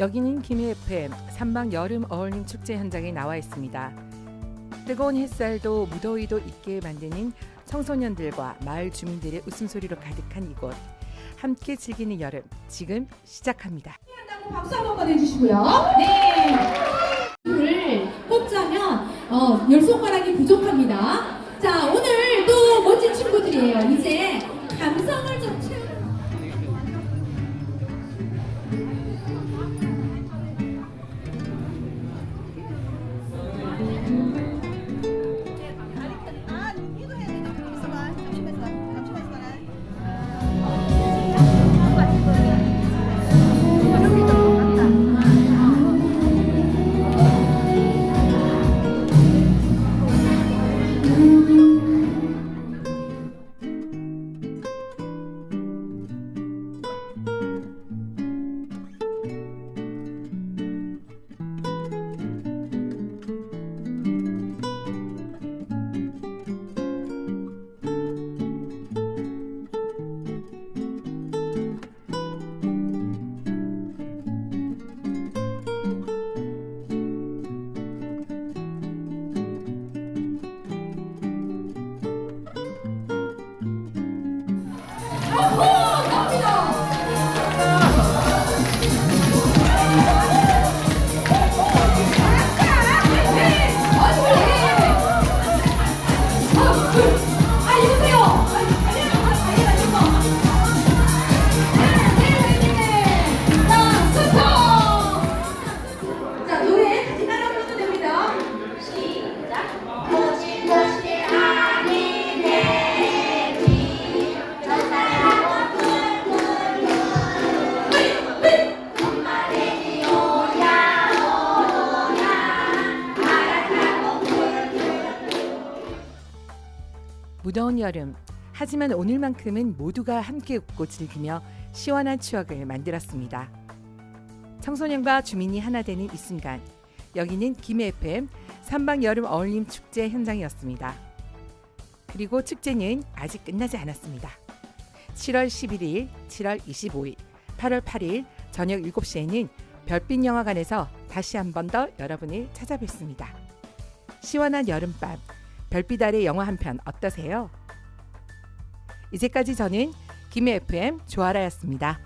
여기는 김해 FM 삼방 여름 어울림 축제 현장에 나와 있습니다. 뜨거운 햇살도 무더위도 있게 만드는 청소년들과 마을 주민들의 웃음소리로 가득한 이곳. 함께 즐기는 여름 지금 시작합니다. 박수 한번 보내주시고요. 네. 을 꼽자면 어, 열 손가락이 부족합니다. 자 오늘 또 멋진 친구들이에요. 이제 감성을 좀 채우. 무더운 여름. 하지만 오늘만큼은 모두가 함께 웃고 즐기며 시원한 추억을 만들었습니다. 청소년과 주민이 하나 되는 이 순간. 여기는 김해 FM 삼방 여름 어울림 축제 현장이었습니다. 그리고 축제는 아직 끝나지 않았습니다. 7월 11일, 7월 25일, 8월 8일 저녁 7시에는 별빛 영화관에서 다시 한 번 더 여러분을 찾아뵙습니다. 시원한 여름밤, 별빛 아래 영화 한 편 어떠세요? 이제까지 저는 김해 FM 조아라였습니다.